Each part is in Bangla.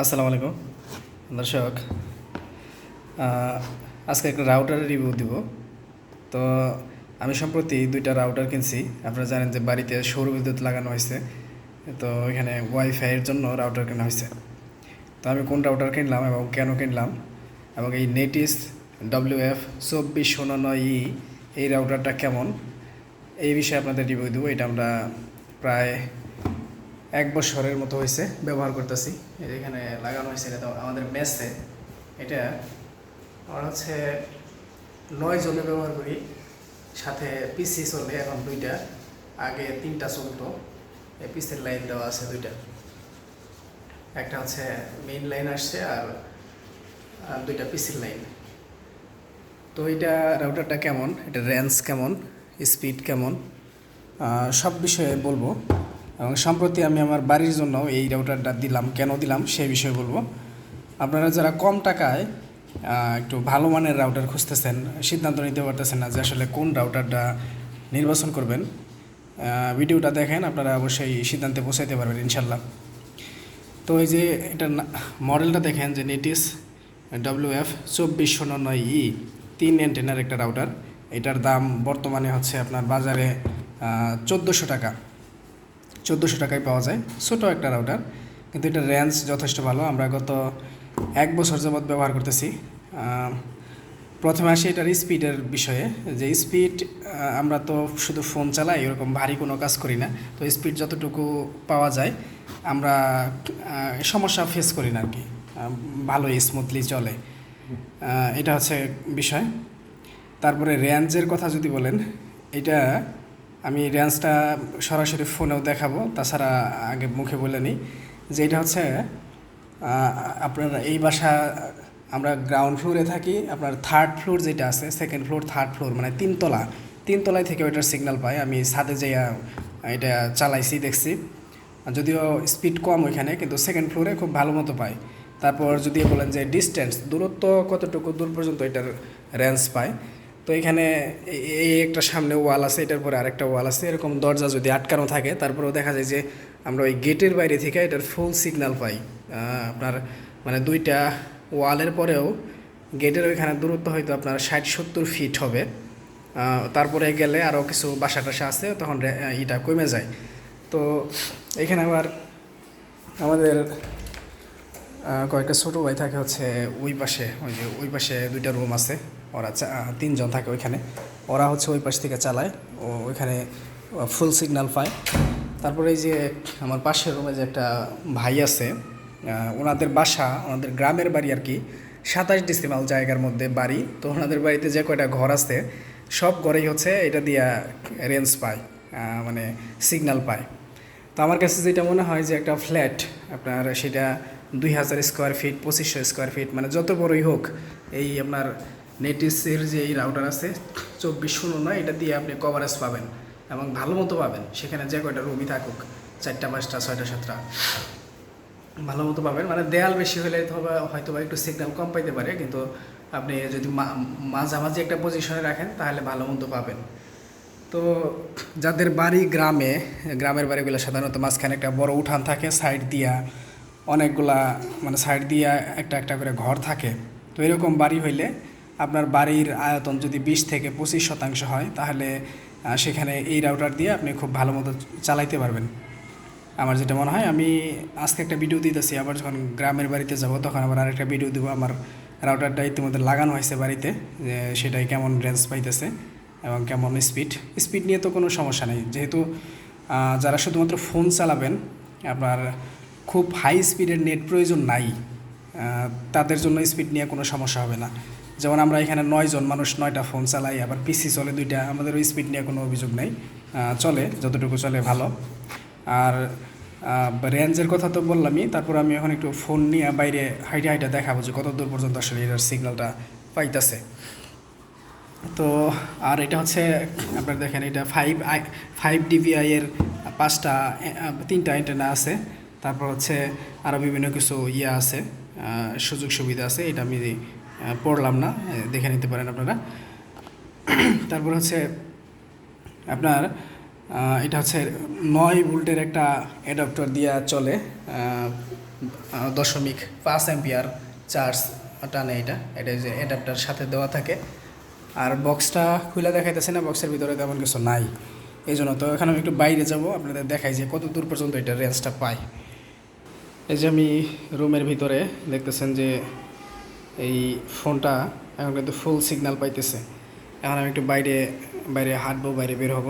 আসসালামু আলাইকুম, দর্শক। আজকে একটা রাউটারের রিভিউ দিব। তো আমি সম্প্রতি দুইটা রাউটার কিনছি। আপনারা জানেন যে বাড়িতে সৌর বিদ্যুৎ লাগানো হয়েছে। তো এখানে ওয়াইফাইয়ের জন্য রাউটার কেনা হয়েছে। তো আমি কোন রাউটার কিনলাম এবং কেন কিনলাম? এবং এই নেটিস ডব্লিউ এফ চব্বিশ শূন্য নয় ই এই রাউটারটা কেমন? এই বিষয়ে আপনাদের রিভিউ দেবো। এটা আমরা প্রায় এক বছরের মতো হয়েছে, ব্যবহার করতেছি। এখানে লাগানো হয়েছে, এটা আমাদের মেসে এটা আমার হচ্ছে নয় জনে ব্যবহার করি, সাথে পিসি চলে এখন দুইটা, আগে তিনটা চলতো, এই পিসের লাইন দেওয়া আছে দুইটা। একটা হচ্ছে মেইন লাইন আসছে আর আর দুইটা পিসির লাইন তো এটা রাউটারটা কেমন? এটা রেঞ্জ কেমন? স্পিড কেমন? সব বিষয়ে বলব। এবং সম্প্রতি আমি আমার বাড়ির জন্য এই রাউটারটা দিলাম। কেন দিলাম? সেই বিষয়ে বলব। আপনারা যারা কম টাকায় একটু ভালো মানের রাউটার খুঁজতেছেন, সিদ্ধান্ত নিতে পারতেছেন না যে আসলে কোন রাউটারটা নির্বাচন করবেন ভিডিওটা দেখেন, আপনারা অবশ্যই সিদ্ধান্তে পৌঁছাইতে পারবেন, ইনশাল্লাহ। তো এই যে এটা মডেলটা দেখেন যে নেটিস ডব্লিউ এফ চব্বিশ শূন্য নয় ই, তিন অ্যান্টেনার একটা রাউটার এটার দাম বর্তমানে হচ্ছে আপনার বাজারে চোদ্দোশো টাকা। চোদ্দোশো টাকায় পাওয়া যায়। ছোটো একটা রাউটার কিন্তু এটা রেঞ্জ যথেষ্ট ভালো। আমরা গত এক বছর যাবৎ ব্যবহার করতেছি। প্রথমে আসি এটার স্পিডের বিষয়ে। যে স্পিড আমরা তো শুধু ফোন চালাই, এরকম ভারী কোনো কাজ করি না। তো স্পিড যতটুকু পাওয়া যায়, আমরা সমস্যা ফেস করি না আর কি ভালো স্মুথলি চলে। এটা হচ্ছে বিষয়। তারপরে রেঞ্জের কথা যদি বলেন, এটা আমি রেঞ্জটা সরাসরি ফোনেও দেখাবো, তাছাড়া আগে মুখে বলে নিই যে এটা হচ্ছে আপনার এই বাসা, আমরা গ্রাউন্ড ফ্লোরে থাকি, আপনার থার্ড ফ্লোর যেটা আছে সেকেন্ড ফ্লোর থার্ড ফ্লোর মানে তিনতলা, তিনতলায় থেকে ওইটার সিগন্যাল পাই। আমি ছাদে যাইয়া এটা চালাইছি, দেখছি। যদিও স্পিড কম ওইখানে, কিন্তু সেকেন্ড ফ্লোরে খুব ভালো মতো পাই। তারপর যদি বলেন যে ডিস্টেন্স দূরত্ব কতটুকু দূর পর্যন্ত এটার রেঞ্জ পায়? তো এখানে এই- একটা সামনে ওয়াল আছে, এটার পরে আরেকটা ওয়াল আছে, এরকম দরজা যদি আটকানো থাকে, তারপরেও দেখা যায় যে আমরা ওই গেটের বাইরে থেকে এটার ফুল সিগন্যাল পাই। আপনার মানে দুইটা ওয়ালের পরেও গেটের ওইখানে দূরত্ব হয়তো আপনার ষাট সত্তর ফিট হবে। তারপরে গেলে আরও কিছু বাসা টাসা আছে, তখন ইটা কমে যায়। তো এখানে আবার আমাদের কয়েকটা ছোটো ভাই থাকে হচ্ছে ওই পাশে, ওই যে ওই পাশে দুইটা রুম আছে। ওরা তিনজন থাকে ওইখানে। ওরা হচ্ছে ওই পাশ থেকে চালায়, ও ওইখানে ফুল সিগন্যাল পায়। তারপরে এই যে আমার পাশের রুমে যে একটা ভাই আছে ওনাদের বাসা, ওনাদের গ্রামের বাড়ি আর কি, সাতাশ ডিসিমাল জায়গার মধ্যে বাড়ি। তো ওনাদের বাড়িতে যে কয়টা ঘর আছে, সব ঘরেই হচ্ছে এটা দিয়া রেঞ্জ পায় মানে সিগন্যাল পায়। তো আমার কাছে যেটা মনে হয় যে একটা ফ্ল্যাট আপনার সেটা দুই হাজার স্কোয়ার ফিট পঁচিশশো স্কোয়ার ফিট মানে যত বড়ই হোক, এই আপনার নেটিসের যে এই রাউটার আছে, চব্বিশ শূন্য নয়, এটা দিয়ে আপনি কভারেজ পাবেন এবং ভালো মতো পাবেন। সেখানে যে কয়টা রুমই থাকুক, চারটা, পাঁচটা, ছয়টা, সাতটা, ভালো মতো পাবেন। মানে দেয়াল বেশি হলে হয়তো বা একটু সিগন্যাল কম পাইতে পারে, কিন্তু আপনি যদি মাঝামাঝি একটা পজিশনে রাখেন, তাহলে ভালো মতো পাবেন। তো যাদের বাড়ি গ্রামে, গ্রামের বাড়িগুলো সাধারণত মাঝখানে একটা বড় উঠান থাকে সাইড দিয়া অনেকগুলা মানে সাইড দিয়া একটা একটা করে ঘর থাকে। তো এরকম বাড়ি হইলে আপনার বাড়ির আয়তন যদি বিশ থেকে পঁচিশ শতাংশ হয়, তাহলে সেখানে এই রাউটার দিয়ে আপনি খুব ভালো মতো চালাইতে পারবেন। আমার যেটা মনে হয়, আমি আজকে একটা ভিডিও দিতেছি, আবার যখন গ্রামের বাড়িতে যাব, তখন আবার আরেকটা ভিডিও দেবো। আমার রাউটারটা ইতিমধ্যে লাগানো হয়েছে বাড়িতে সেটাই কেমন রেঞ্জ পাইতেছে এবং কেমন স্পিড স্পিড নিয়ে তো কোনো সমস্যা নেই। যেহেতু যারা শুধুমাত্র ফোন চালাবেন, আপনার খুব হাই স্পিডের নেট প্রয়োজন নাই তাদের জন্য স্পিড নিয়ে কোনো সমস্যা হবে না। যেমন আমরা এখানে নয়জন মানুষ নয়টা ফোন চালাই, আবার পিসি চলে দুইটা, আমাদের ওই স্পিড নিয়ে কোনো অভিযোগ নেই। চলে, যতটুকু চলে ভালো। আর রেঞ্জের কথা তো বললামই, তারপর আমি এখন একটু ফোন নিয়ে বাইরে হাইটে হাইটে দেখাবো যে কত দূর পর্যন্ত আসলে এটার সিগন্যালটা পাইতেছে। তো, আর এটা হচ্ছে, আপনার দেখেন এটা ফাইভ আই ফাইভ ডিভিআই এর পাঁচটা তিনটা অ্যান্টেনা আছে। তারপর হচ্ছে আরও বিভিন্ন কিছু ইয়ে আছে সুযোগ সুবিধা আছে, এটা আমি পড়লাম না দেখে নিতে পারেন আপনারা। তারপর হচ্ছে আপনার এটা হচ্ছে নয় ভোল্টের একটা অ্যাডাপ্টার দিয়ে চলে দশমিক পাঁচ অ্যাম্পিয়ার চার্জ টানে এটা। এটা যে অ্যাডাপ্টার সাথে দেওয়া থাকে। আর বক্সটা খুলে দেখাইতেছে না, বক্সের ভিতরে তেমন কিছু নাই। এই জন্য তো এখানে আমি একটু বাইরে যাব, আপনাদের দেখাই যে কত দূর পর্যন্ত এটা রেঞ্জটা পায়। এই যে আমি রুমের ভিতরে দেখতেছেন যে এই ফোনটা এখন কিন্তু ফুল সিগন্যাল পাইতেছে। এখন আমি একটু বাইরে বাইরে হাঁটবো, বাইরে বের হব।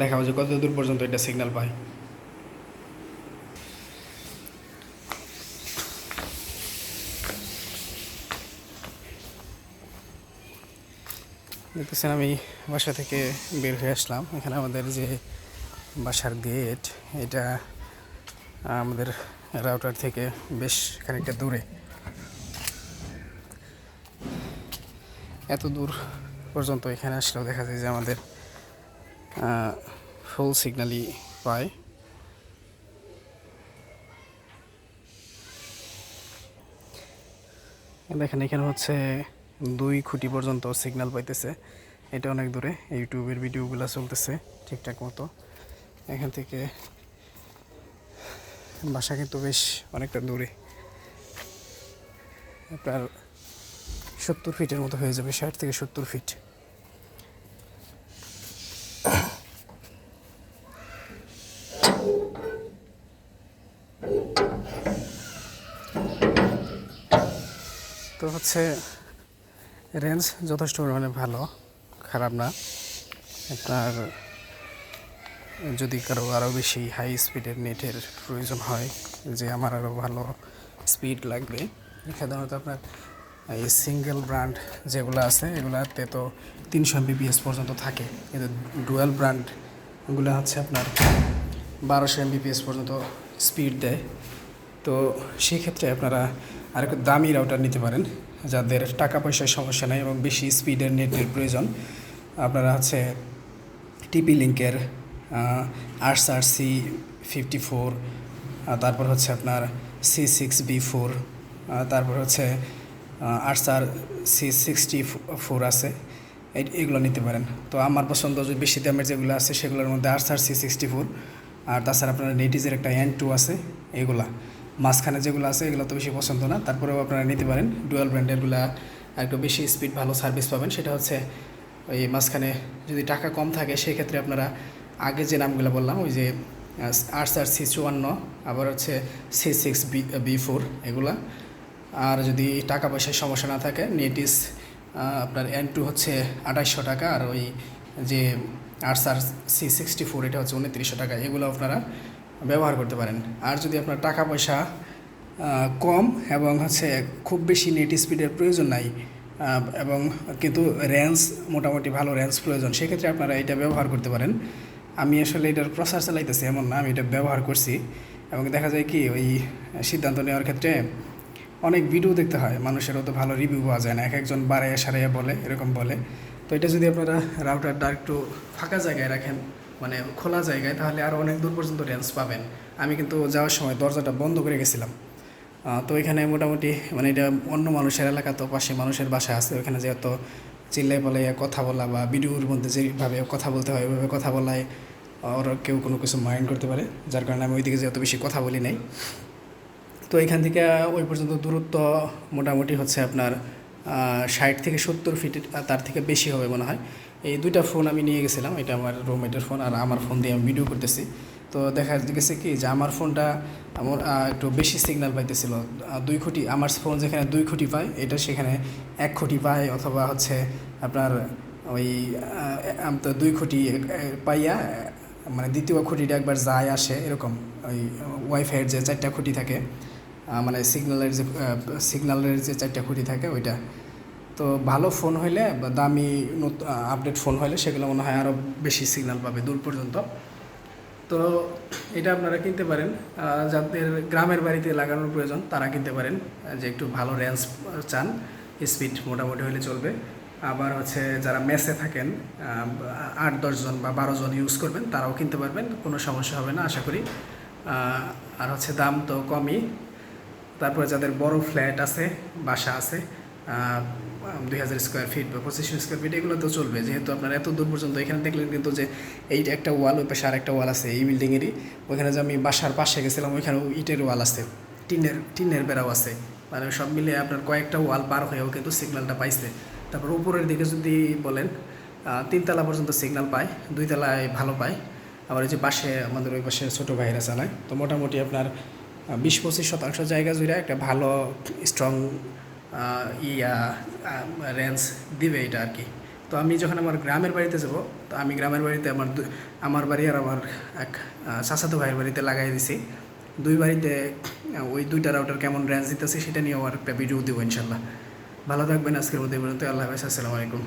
দেখাবো যে কত দূর পর্যন্ত এটা সিগন্যাল পায়। দেখতেছেন আমি বাসা থেকে বের হয়ে আসলাম। এখানে আমাদের যে বাসার গেট এটা আমাদের রাউটার থেকে বেশ খানিকটা দূরে। এত দূর পর্যন্ত এখানে আসলেও দেখা যায় যে আমাদের ফুল সিগন্যালই পায়। দেখেন, এখানে হচ্ছে দুই খুঁটি পর্যন্ত সিগন্যাল পাইতেছে। এটা অনেক দূরে ইউটিউবের ভিডিওগুলো চলতেছে ঠিকঠাক মতো। এখান থেকে বাসা কিন্তু বেশ অনেকটা দূরে। আপনার সত্তর ফিটের মতো হয়ে যাবে, ষাট থেকে সত্তর ফিট। তো হচ্ছে রেঞ্জ যথেষ্ট পরিমাণে ভালো, খারাপ না। আপনার, যদি কারও আরও বেশি হাই স্পিডের নেটের প্রয়োজন হয়, যে আমার আরও ভালো স্পিড লাগবে সাধারণত আপনার এই সিঙ্গেল ব্র্যান্ড যেগুলো আছে, এগুলাতে তো তিনশো এমবিপিএস পর্যন্ত থাকে। কিন্তু ডুয়েল ব্র্যান্ডগুলো হচ্ছে আপনার বারোশো এমবিপিএস পর্যন্ত স্পিড দেয়। তো সেই ক্ষেত্রে আপনারা আরেকটু দামি রাউটার নিতে পারেন, যাদের টাকা পয়সার সমস্যা নেই এবং বেশি স্পিডের নেটের প্রয়োজন। আপনারা হচ্ছে টিপি লিঙ্কের arts R C fifty four তারপর হচ্ছে আপনার সি সিক্স বি ফোর তারপর হচ্ছে arts R C sixty four আছে। এগুলো নিতে পারেন। তো আমার পছন্দ যে বেশি দামের যেগুলো আছে, সেগুলোর মধ্যে arts R C sixty four আর তাছাড়া আপনার নেটিজের একটা এন টু আছে, এগুলা। মাঝখানে যেগুলো আছে, এগুলো তো বেশি পছন্দ না। তারপরেও আপনারা নিতে পারেন। ডুয়াল ব্র্যান্ডেরগুলা একটু বেশি স্পিড ভালো সার্ভিস পাবেন। সেটা হচ্ছে ওই মাঝখানে যদি টাকা কম থাকে, সেক্ষেত্রে আপনারা আগে যে নামগুলো বললাম, ওই যে আর্টস আর সি চুয়ান্ন, আবার হচ্ছে C six B B four এগুলা। আর যদি টাকা পয়সার সমস্যা না থাকে নেটিস আপনার এন টু হচ্ছে আঠাইশশো টাকা আর ওই যে আর সি সিক্সটি ফোর এটা হচ্ছে উনত্রিশশো টাকা, এগুলো আপনারা ব্যবহার করতে পারেন। আর যদি আপনার টাকা পয়সা কম এবং হচ্ছে খুব বেশি নেট স্পিডের প্রয়োজন নাই এবং কিন্তু রেঞ্জ মোটামুটি ভালো রেঞ্জ প্রয়োজন, সেক্ষেত্রে আপনারা এটা ব্যবহার করতে পারেন। আমি আসলে এটার প্রসার চালাইতেছি, এমন না, আমি এটা ব্যবহার করছি। এবং দেখা যায় কি, ওই সিদ্ধান্ত নেওয়ার ক্ষেত্রে অনেক ভিডিও দেখতে হয় মানুষের অত ভালো রিভিউ পাওয়া যায় না, এক একজন বাড়াইয়া সারাইয়া বলে, এরকম বলে। তো এটা যদি আপনারা রাউটারটা একটু ফাঁকা জায়গায় রাখেন মানে খোলা জায়গায়, তাহলে আরও অনেক দূর পর্যন্ত রেঞ্জ পাবেন। আমি কিন্তু যাওয়ার সময় দরজাটা বন্ধ করে গেছিলাম। তো এখানে মোটামুটি মানে এটা অন্য মানুষের এলাকা তো পাশে মানুষের বাসা আছে, ওখানে যেহেতু চিল্লাই পালাইয়া কথা বলা বা ভিডিওর মধ্যে যেভাবে কথা বলতে হয়, ওইভাবে কথা বলায় ওরা কেউ কোনো কিছু মাইন্ড করতে পারে, যার কারণে আমি ওইদিকে যেহেতু বেশি কথা বলি নাই। তো এখান থেকে ওই পর্যন্ত দূরত্ব মোটামুটি হচ্ছে আপনার ষাট থেকে সত্তর ফিট তার থেকে বেশি হবে মনে হয়। এই দুইটা ফোন আমি নিয়ে গেছিলাম, এটা আমার রুমমেটের ফোন আর আমার ফোন দিয়ে আমি ভিডিও করতেছি। তো দেখা গেছে কি যে আমার ফোনটা আমার একটু বেশি সিগন্যাল পাইতেছিল। দুই খুঁটি, আমার ফোন যেখানে দুই খুঁটি পায়, এটা সেখানে এক খুঁটি পায় অথবা হচ্ছে আপনার ওই তো দুই খুঁটি পাইয়া মানে দ্বিতীয় খুঁটিটা একবার যায় আসে, এরকম ওই ওয়াইফাইয়ের যে চারটা খুঁটি থাকে। মানে সিগন্যালের যে সিগন্যালের যে চারটা খুঁটি থাকে ওইটা। তো ভালো ফোন হইলে বা দামি আপডেট ফোন হইলে সেগুলো মনে হয় আরও বেশি সিগন্যাল পাবে দূর পর্যন্ত। তো এটা আপনারা কিনতে পারেন। যাদের গ্রামের বাড়িতে লাগানোর প্রয়োজন তারা কিনতে পারেন। যে একটু ভালো রেঞ্জ চান স্পিড মোটামুটি হলে চলবে। আবার হচ্ছে যারা মেসে থাকেন আট দশজন বা বারো জন ইউজ করবেন, তারাও কিনতে পারবেন, কোনো সমস্যা হবে না, আশা করি। আর হচ্ছে দাম তো কমই। তারপরে যাদের বড় ফ্ল্যাট আছে, বাসা আছে দুই হাজার স্কোয়ার ফিট বা পঁচিশশো স্কোয়ার ফিট এগুলো তো চলবে। যেহেতু আপনার এত দূর পর্যন্ত এখানে দেখলেন কিন্তু যে এই একটা ওয়াল, ওই পাশে আর একটা ওয়াল আছে এই বিল্ডিংয়েরই। ওইখানে যে আমি বাসার পাশে গেছিলাম ওইখানে ইটের ওয়াল আছে, টিনের টিনের বেড়াও আছে। মানে সব মিলে আপনার কয়েকটা ওয়াল পার হয়েও কিন্তু সিগন্যালটা পাইছে। তারপর উপরের দিকে যদি বলেন তিনতলা পর্যন্ত সিগন্যাল পায় দুই তলায় ভালো পায়। আবার এই যে পাশে আমাদের ওই পাশে ছোটো ভাইরা চালায়। তো মোটামুটি আপনার বিশ পঁচিশ শতাংশ জায়গা জুড়ে একটা ভালো স্ট্রং ইয়া রেঞ্জ দিবে এটা আর কি। তো আমি যখন আমার গ্রামের বাড়িতে যাব, তো আমি গ্রামের বাড়িতে আমার আমার বাড়ি আর আমার এক চাচাতো ভাইয়ের বাড়িতে লাগাই দিছি। দুই বাড়িতে ওই দুইটা রাউটার কেমন রেঞ্জ দিতেছে সেটা নিয়ে আমার একটা ভিডিও দেবো ইনশাল্লাহ। ভালো থাকবেন, আজকের মধ্যে পর্যন্ত আল্লাহ হাফেজ, আসসালামু আলাইকুম।